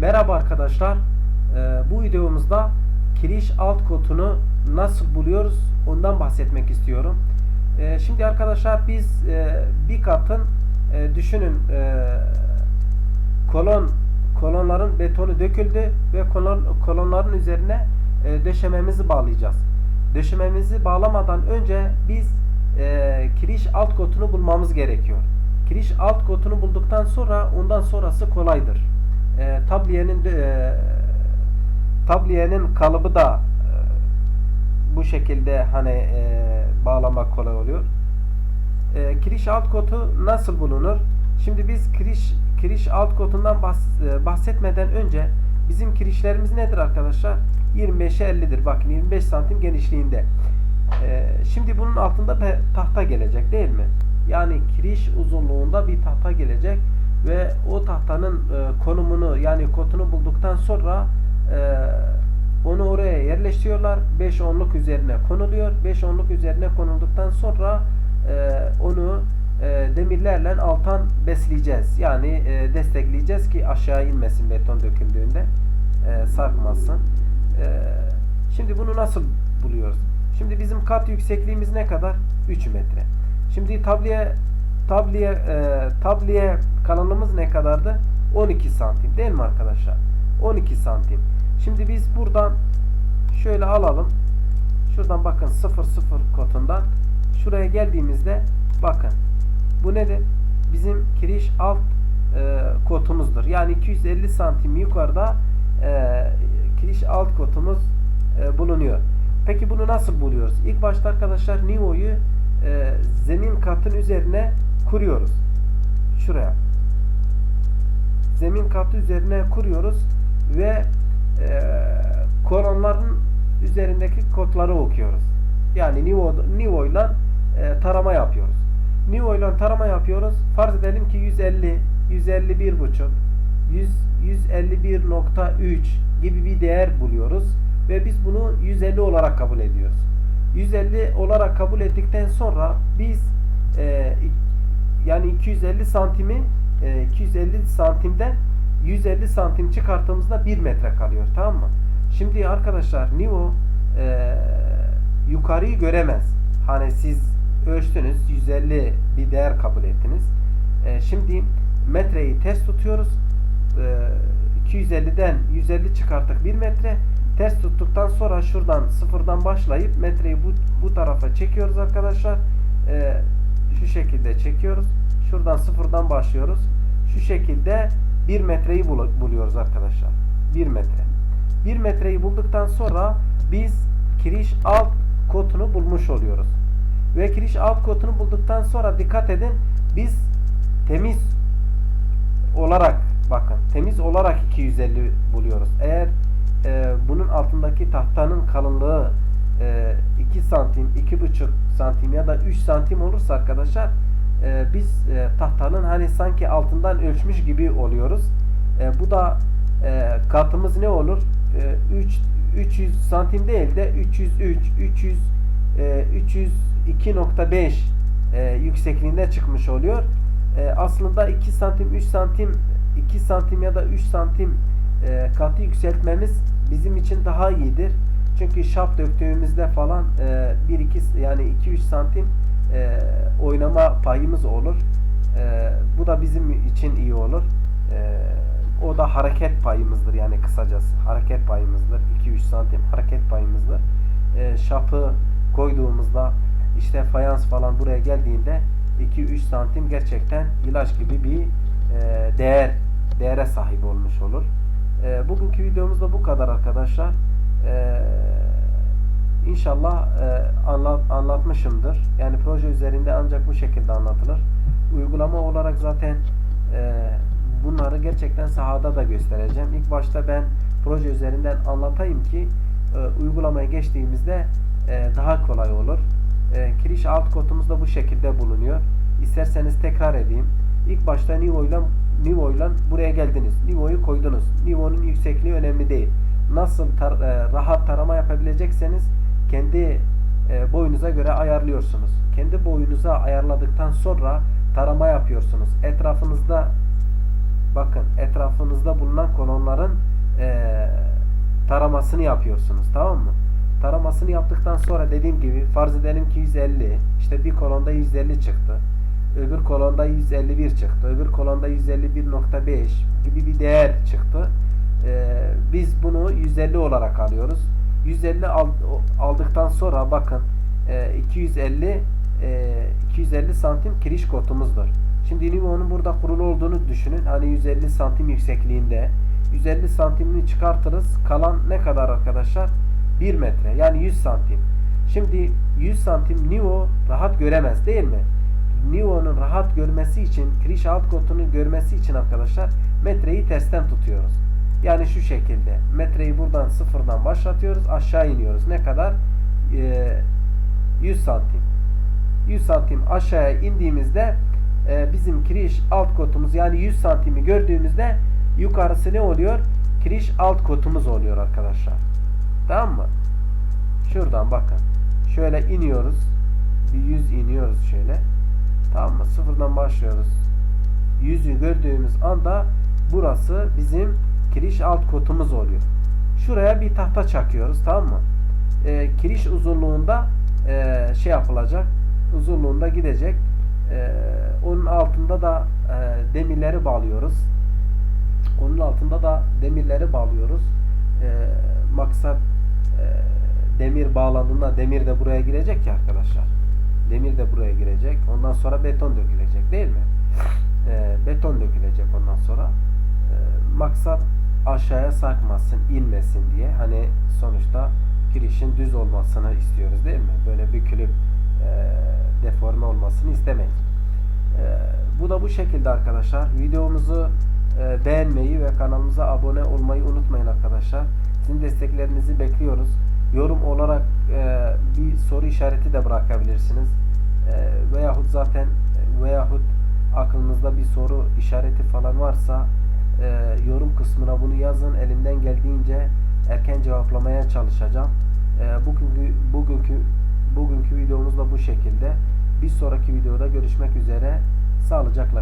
Merhaba arkadaşlar. Ee, bu videomuzda kiriş alt kotunu nasıl buluyoruz ondan bahsetmek istiyorum. Ee, şimdi arkadaşlar biz e, bir katın e, düşünün e, kolon kolonların betonu döküldü ve kolon, kolonların üzerine e, döşememizi bağlayacağız. Döşememizi bağlamadan önce biz e, kiriş alt kotunu bulmamız gerekiyor. Kiriş alt kotunu bulduktan sonra ondan sonrası kolaydır. E, tabliyenin e, tabliyenin kalıbı da e, bu şekilde hani e, bağlamak kolay oluyor. E, kiriş alt kotu nasıl bulunur? Şimdi biz kiriş kiriş alt kotundan bahs- e, bahsetmeden önce bizim kirişlerimiz nedir arkadaşlar? 25'e 50'dir. Bakın 25 santim genişliğinde. E, şimdi bunun altında tahta gelecek değil mi? Yani kiriş uzunluğunda bir tahta gelecek ve o tahtanın e, konumunu yani kotunu bulduktan sonra e, onu oraya yerleştiriyorlar. 5 onluk üzerine konuluyor. 5 onluk üzerine konulduktan sonra e, onu e, demirlerle alttan besleyeceğiz. Yani e, destekleyeceğiz ki aşağı inmesin beton döküldüğünde. E, sarkmasın. E, şimdi bunu nasıl buluyoruz? Şimdi bizim kat yüksekliğimiz ne kadar? 3 metre. Şimdi tabliye tabliye e, tabliye kalınlığımız ne kadardı? 12 santim değil mi arkadaşlar? 12 santim. Şimdi biz buradan şöyle alalım. Şuradan bakın 0 0 kotundan şuraya geldiğimizde bakın bu nedir? Bizim kiriş alt e, kotumuzdur. Yani 250 santim yukarıda e, kiriş alt kotumuz e, bulunuyor. Peki bunu nasıl buluyoruz? İlk başta arkadaşlar nivoyu e, zemin katın üzerine kuruyoruz. Şuraya. Zemin katı üzerine kuruyoruz ve e, kolonların üzerindeki kodları okuyoruz. Yani nivo, nivoyla e, tarama yapıyoruz. Nivoyla tarama yapıyoruz. Farz edelim ki 150, 151 buçuk, 100, 151.3 gibi bir değer buluyoruz ve biz bunu 150 olarak kabul ediyoruz. 150 olarak kabul ettikten sonra biz e, yani 250 santimi e, 250 santimden 150 santim çıkarttığımızda 1 metre kalıyor tamam mı? Şimdi arkadaşlar Nivo e, yukarıyı göremez. Hani siz ölçtünüz 150 bir değer kabul ettiniz. E, şimdi metreyi ters tutuyoruz. E, 250'den 150 çıkarttık 1 metre. Ters tuttuktan sonra şuradan sıfırdan başlayıp metreyi bu, bu tarafa çekiyoruz arkadaşlar. E, şu şekilde çekiyoruz. Şuradan sıfırdan başlıyoruz. Şu şekilde 1 metreyi bul buluyoruz arkadaşlar. 1 metre. 1 metreyi bulduktan sonra biz kiriş alt kotunu bulmuş oluyoruz. Ve kiriş alt kotunu bulduktan sonra dikkat edin biz temiz olarak bakın temiz olarak 250 buluyoruz. Eğer e, bunun altındaki tahtanın kalınlığı e, 2 santim, 2,5 santim ya da 3 santim olursa arkadaşlar e, biz e, tahtanın hani sanki altından ölçmüş gibi oluyoruz. E, bu da e, katımız ne olur? E, 3 300 santim değil de 303, 300 e, 302.5 e, yüksekliğinde çıkmış oluyor. E, aslında 2 santim, 3 santim, 2 santim ya da 3 santim e, katı yükseltmemiz bizim için daha iyidir. Çünkü şap döktüğümüzde falan e, 1-2 yani 2-3 santim e, oynama payımız olur. E, bu da bizim için iyi olur. E, o da hareket payımızdır yani kısacası. Hareket payımızdır. 2-3 santim hareket payımızdır. E, şapı koyduğumuzda işte fayans falan buraya geldiğinde 2-3 santim gerçekten ilaç gibi bir e, değer değere sahip olmuş olur. E, bugünkü videomuz da bu kadar arkadaşlar. E, İnşallah e, anlat, anlatmışımdır. Yani proje üzerinde ancak bu şekilde anlatılır. Uygulama olarak zaten e, bunları gerçekten sahada da göstereceğim. İlk başta ben proje üzerinden anlatayım ki e, uygulamaya geçtiğimizde e, daha kolay olur. E, kiriş alt kodumuz da bu şekilde bulunuyor. İsterseniz tekrar edeyim. İlk başta Nivo ile Nivo ile buraya geldiniz. Nivo'yu koydunuz. Nivo'nun yüksekliği önemli değil. Nasıl tar e, rahat tarama yapabilecekseniz kendi e, boyunuza göre ayarlıyorsunuz. Kendi boyunuza ayarladıktan sonra tarama yapıyorsunuz. Etrafınızda bakın etrafınızda bulunan kolonların eee, taramasını yapıyorsunuz tamam mı? Taramasını yaptıktan sonra dediğim gibi farz edelim ki 150 işte bir kolonda 150 çıktı. Öbür kolonda 151 çıktı. Öbür kolonda 151.5 gibi bir değer çıktı. Eee, biz bunu 150 olarak alıyoruz. 150 al- aldıktan sonra bakın eee, 250 eee, 250 santim kiriş kotumuzdur. Şimdi Nivo'nun burada kurulu olduğunu düşünün. Hani 150 santim yüksekliğinde. 150 santimini çıkartırız. Kalan ne kadar arkadaşlar? 1 metre. Yani 100 santim. Şimdi 100 santim Nivo rahat göremez değil mi? Nivo'nun rahat görmesi için, kiriş alt kotunu görmesi için arkadaşlar metreyi tersten tutuyoruz. Yani şu şekilde. Metreyi buradan sıfırdan başlatıyoruz. Aşağı iniyoruz. Ne kadar? Ee, 100 santim. 100 santim aşağıya indiğimizde e, bizim kiriş alt kotumuz yani 100 santimi gördüğümüzde yukarısı ne oluyor? Kiriş alt kotumuz oluyor arkadaşlar. Tamam mı? Şuradan bakın. Şöyle iniyoruz. Bir 100 iniyoruz şöyle. Tamam mı? Sıfırdan başlıyoruz. 100'ü gördüğümüz anda burası bizim kiriş alt kotumuz oluyor. Şuraya bir tahta çakıyoruz. Tamam mı? E, kiriş uzunluğunda e, şey yapılacak. Uzunluğunda gidecek. E, onun altında da e, demirleri bağlıyoruz. Onun altında da demirleri bağlıyoruz. E, maksat e, demir bağlandığında demir de buraya girecek ya arkadaşlar. Demir de buraya girecek. Ondan sonra beton dökülecek değil mi? E, beton dökülecek ondan sonra. E, maksat aşağıya sarkmasın, inmesin diye. Hani sonuçta girişin düz olmasını istiyoruz değil mi? Böyle bükülüp e, deforme olmasını istemeyiz. E, bu da bu şekilde arkadaşlar. Videomuzu e, beğenmeyi ve kanalımıza abone olmayı unutmayın arkadaşlar. Sizin desteklerinizi bekliyoruz. Yorum olarak e, bir soru işareti de bırakabilirsiniz. E, veyahut zaten veyahut aklınızda bir soru işareti falan varsa e, yorum kısmına bunu yazın. Elimden geldiğince erken cevaplamaya çalışacağım. E, bugünkü bugünkü bugünkü videomuz da bu şekilde. Bir sonraki videoda görüşmek üzere. Sağlıcakla